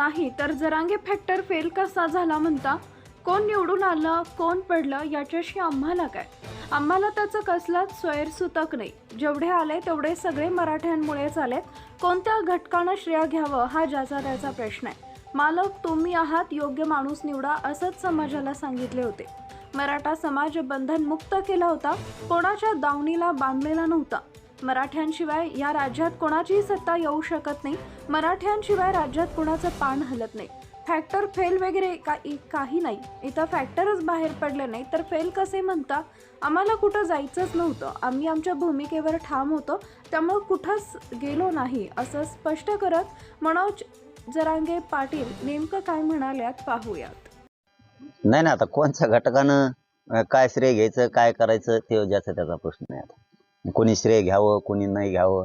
नाही तर Jarange factor fail कसा झाला म्हणता? कोण निवडून आलं कोण पडलं याच्याशी आम्हाला काय? आम्हाला त्याचं कसलाच स्वैरसूतक नाही. जेवढे आले तेवढे सगळे मराठ्यांमुळेच आलेत. कोणत्या घटकानं श्रेय घ्यावं हा ज्याचा त्याचा प्रश्न आहे. मालक तुम्ही आहात योग्य माणूस निवडा असंच समाजाला सांगितले होते. मराठा समाज बंधनमुक्त केला होता. कोणाच्या दावणीला बांधलेला नव्हता. मराठ्यांशिवाय या राज्यात कोणाचीही सत्ता येऊ शकत नाही. मराठ्यांशिवाय राज्यात कोणाचं पान हलत नाही. फॅक्टर फेल वगैरे का काही नाही. इथं फॅक्टरच बाहेर पडले नाही तर फेल कसे म्हणता? आम्हाला कुठं जायचंच नव्हतं. आम्ही आमच्या भूमिकेवर ठाम होतो. त्यामुळं कुठंच गेलो नाही असं स्पष्ट करत मनोज जरांगे पाटील नेमकं काय म्हणाल्यात पाहूयात. नाही ना आता कोणत्या घटकानं काय श्रेय घ्यायचं काय करायचं ते ज्याचा त्याचा प्रश्न नाही आता. कोणी श्रेय घ्यावं कोणी नाही घ्यावं.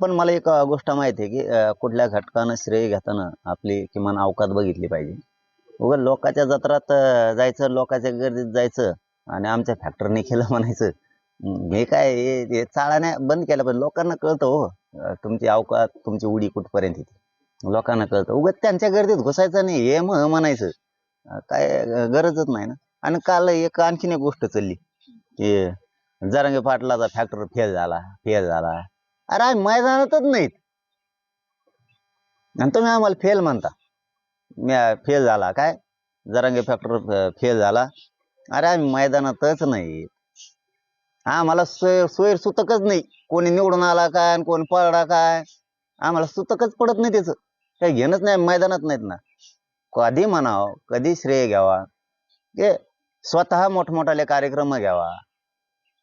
पण मला एक गोष्ट माहिती आहे की अं, कुठल्या घटकानं श्रेय घेताना आपली किमान अवकात बघितली पाहिजे. उगा लोकांच्या जत्रात अं, जायचं लोकांच्या गर्दीत जायचं आणि आमच्या फॅक्टरने केलं म्हणायचं. हम्म, हे काय हे हे चाळाने बंद केलं पाहिजे लोकांना कळतं हो अं, तुमची अवकात तुमची उडी कुठपर्यंत येते. लोकांना कळतं. उगाच त्यांच्या गर्दीत घुसायचं नाही हे मग म्हणायचं. अं, काय अं, गरजच नाही ना. आणि काल एक आणखीन एक गोष्ट चालली की जरांगे पाटलाचा फॅक्टर फेल झाला फेल झाला. अरे आम्ही मैदानातच नाहीत. आणि तुम्ही आम्हाला फेल म्हणता. मी फेल झाला काय? जरांगे फॅक्टर फेल झाला. अरे आम्ही मैदानातच नाही आम्हाला सोय सोयर सुतकच नाही. कोणी निवडून आला काय आणि कोणी पळला काय? आम्हाला सुतकच पडत नाही त्याचं. काही घेणंच नाही मैदानात नाहीत ना. कधी म्हणावं कधी श्रेय घ्यावा. ते स्वतः मोठमोठाले कार्यक्रम घ्यावा.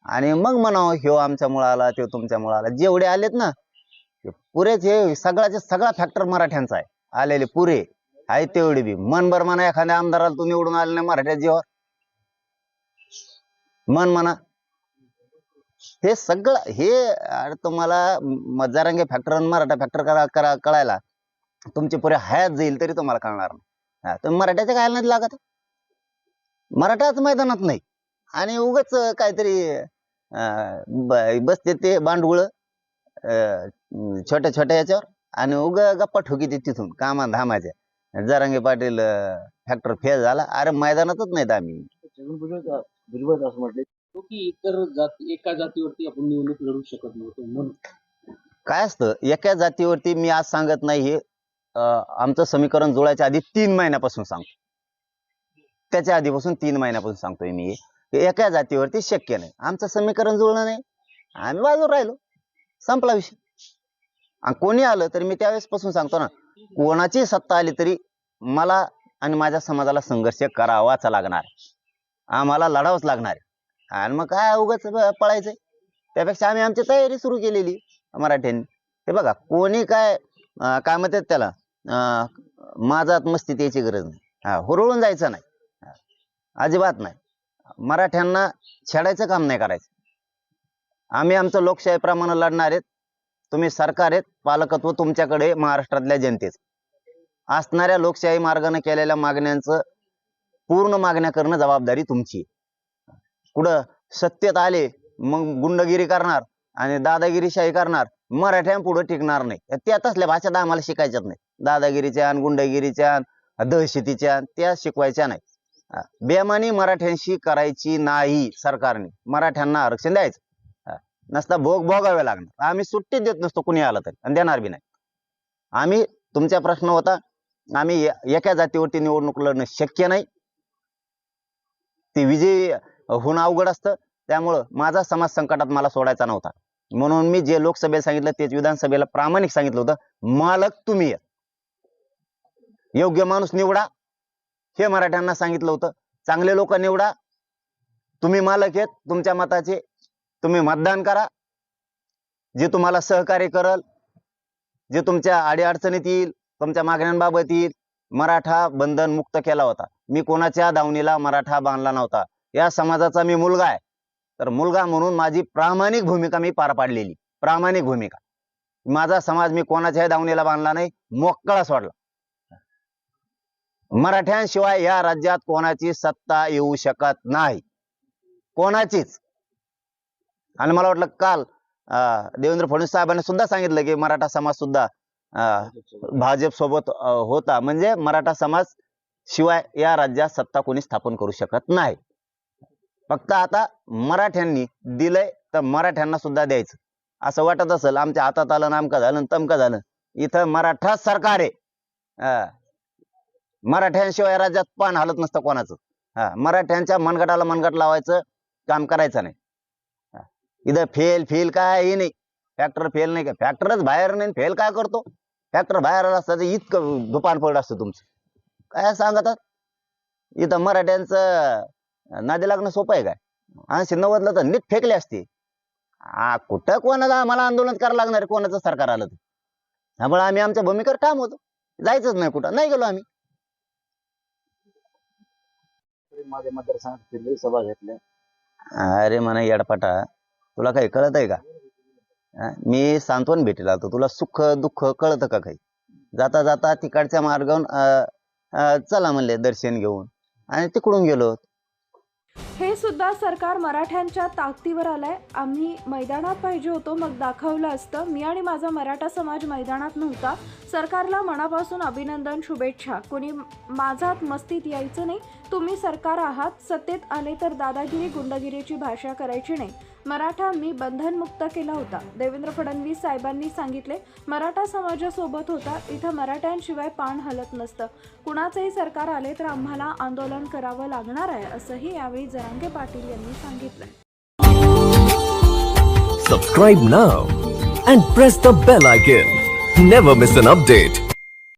आणि मग म्हणावं ह्यो आमच्यामुळं आला तो तुमच्यामुळं आला जेवढे आलेत ना ते पुरेच हे सगळ्याचे सगळा फॅक्टर मराठ्यांचा आहे. आलेले पुरे आहे तेवढे बी. मन भर म्हणा एखाद्या आमदाराला तू निवडून आले नाही मराठ्या जीवावर मन म्हणा. हे सगळं हे अरे तुम्हाला म- फॅक्टर आणि मराठा फॅक्टर करा करा कळायला तुमचे पुरे हयात जाईल तरी तुम्हाला कळणार नाही. तुम्ही मराठ्याच्या काय नाही लागत मराठाच मैदानात नाही. आणि उगच काहीतरी बसते ते बांडगुळ छोट्या छोट्या याच्यावर आणि उग गप्पा ठोकी ते तिथून कामा धामाच्या जरांगे पाटील फॅक्टर फेल झाला. अरे मैदानातच नाहीत आम्ही. भुजबळ असं म्हटले की इतर जाती एका जातीवरती आपण निवडणूक लढू शकत नव्हतो म्हणून. काय असतं? एका जातीवरती मी आज सांगत नाही हे. आमचं समीकरण जुळायच्या आधी तीन महिन्यापासून सांगतो. त्याच्या आधीपासून तीन महिन्यापासून सांगतोय मी हे. एका जातीवरती शक्य नाही. आमचं समीकरण जुळलं नाही. आम्ही बाजूवर राहिलो. संपला विषय. आणि कोणी आलं तरी मी त्यावेळेस पासून सांगतो ना कोणाची सत्ता आली तरी मला आणि माझ्या समाजाला संघर्ष करावाच लागणार. आम्हाला लढावंच लागणार. आणि मग काय उगाच पळायचंय. त्यापेक्षा आम्ही आमची तयारी सुरू केलेली मराठ्यांनी. हे बघा कोणी काय काय म्हणतात त्याला अं, माझात मस्ती त्याची गरज नाही. हा हुरळून जायचं नाही. अजिबात नाही. मराठ्यांना छेडायचं काम नाही करायचं. आम्ही आमचं लोकशाहीप्रमाणे लढणार आहेत. तुम्ही सरकार आहेत पालकत्व तुमच्याकडे महाराष्ट्रातल्या जनतेचं. असणाऱ्या लोकशाही मार्गाने केलेल्या मागण्यांचं पूर्ण मागण्या करणं जबाबदारी तुमची कुठं सत्तेत आले मग गुंडगिरी करणार आणि दादागिरीशाही करणार मराठ्यांपुढे टिकणार नाही. त्या तसल्या भाषा आम्हाला शिकायच्याच नाही. दादागिरीच्या आणि गुंडगिरीच्या दहशतीच्या त्या शिकवायच्या नाही. बेमानी मराठ्यांशी करायची नाही सरकारने. मराठ्यांना आरक्षण द्यायचं. नसता भोग भोगावे लागणार. आम्ही सुट्टी देत नसतो कुणी आलं तरी. आणि देणार बी नाही. आम्ही तुमचा प्रश्न होता आम्ही एका जातीवरती निवडणूक लढणं शक्य नाही. ते विजयी होणं अवघड असतं. त्यामुळं माझा समाज संकटात मला सोडायचा नव्हता. म्हणून मी जे लोकसभेला सांगितलं तेच विधानसभेला प्रामाणिक सांगितलं होतं. मालक तुम्ही योग्य माणूस निवडा. हे मराठ्यांना सांगितलं होतं. चांगले लोक निवडा. तुम्ही मालक आहेत तुमच्या मताचे. तुम्ही मतदान करा. जे तुम्हाला सहकार्य करल जे तुमच्या अडीअडचणीत येईल तुमच्या मागण्यांबाबत येईल मराठा बंधन मुक्त केला होता. मी कोणाच्या दावणीला मराठा बांधला नव्हता. या समाजाचा मी मुलगा आहे. तर मुलगा म्हणून माझी प्रामाणिक भूमिका मी पार पाडलेली. प्रामाणिक भूमिका. माझा समाज मी कोणाच्याही दावणीला बांधला नाही. मोकळा सोडला. मराठ्यांशिवाय या राज्यात कोणाची सत्ता येऊ शकत नाही. कोणाचीच. आणि मला वाटलं काल देवेंद्र फडणवीस साहेबांनी सुद्धा सांगितलं की मराठा समाज सुद्धा भाजप सोबत होता. म्हणजे मराठा समाज शिवाय या राज्यात सत्ता कोणी स्थापन करू शकत नाही. फक्त आता मराठ्यांनी दिलंय तर मराठ्यांना सुद्धा द्यायचं. असं वाटत असेल आमच्या हातात आलं नामकं झालं तमकं झालं. इथं मराठा सरकार आहे. मराठ्यांशिवाय राज्यात पान हालत नसतं कोणाचं. हा मराठ्यांच्या मनगटाला मनगट लावायचं काम करायचं नाही. इथं फेल फेल काय नाही. फॅक्टर फेल नाही का? फॅक्टरच बाहेर नाही फेल काय करतो? फॅक्टर बाहेर आला इतकं दुपान पडलं असतं तुमचं. काय सांगतात इथं मराठ्यांचं नादी लागणं सोपं आहे काय? ऐंशी नव्वदला तर नीट फेकले असते. हा कुठं कोणाला आम्हाला आंदोलन करायला लागणार कोणाचं सरकार आलं तर? त्यामुळे आम्ही आमच्या भूमिकेवर ठाम होतो. जायचंच नाही कुठं. नाही गेलो आम्ही. माझ्या मतदारसंघात फिरली सभा घेतल्या. अरे म्हणा येडपाटा. तुला काही कळत आहे का? हा? मी सांत्वन भेटीला आलतो. तुला सुख दुःख कळतं का काही? जाता जाता तिकडच्या मार्गावरून अं, अं, चला म्हणले दर्शन घेऊन. आणि तिकडून गेलो. हे सुद्धा सरकार मराठ्यांच्या ताकदीवर आलंय. आम्ही मैदानात पाहिजे होतो मग दाखवलं असतं. मी आणि माझा मराठा समाज मैदानात नव्हता. सरकारला मनापासून अभिनंदन शुभेच्छा. कोणी माझात मस्तीत यायचं नाही. तुम्ही सरकार आहात. सत्तेत आले तर दादागिरी गुंडगिरीची भाषा करायची नाही. मराठा मी बंधनमुक्त केला होता. देवेंद्र फडणवीस साहेबांनी सांगितले मराठा समाजासोबत होता. इथं मराठ्यांशिवाय पान हलत नसतं. कुणाचंही सरकार आले तर आम्हाला आंदोलन करावं लागणार आहे असंही यावेळी जरांगे पाटील यांनी सांगितलं Subscribe now and press the bell icon. Never miss an update.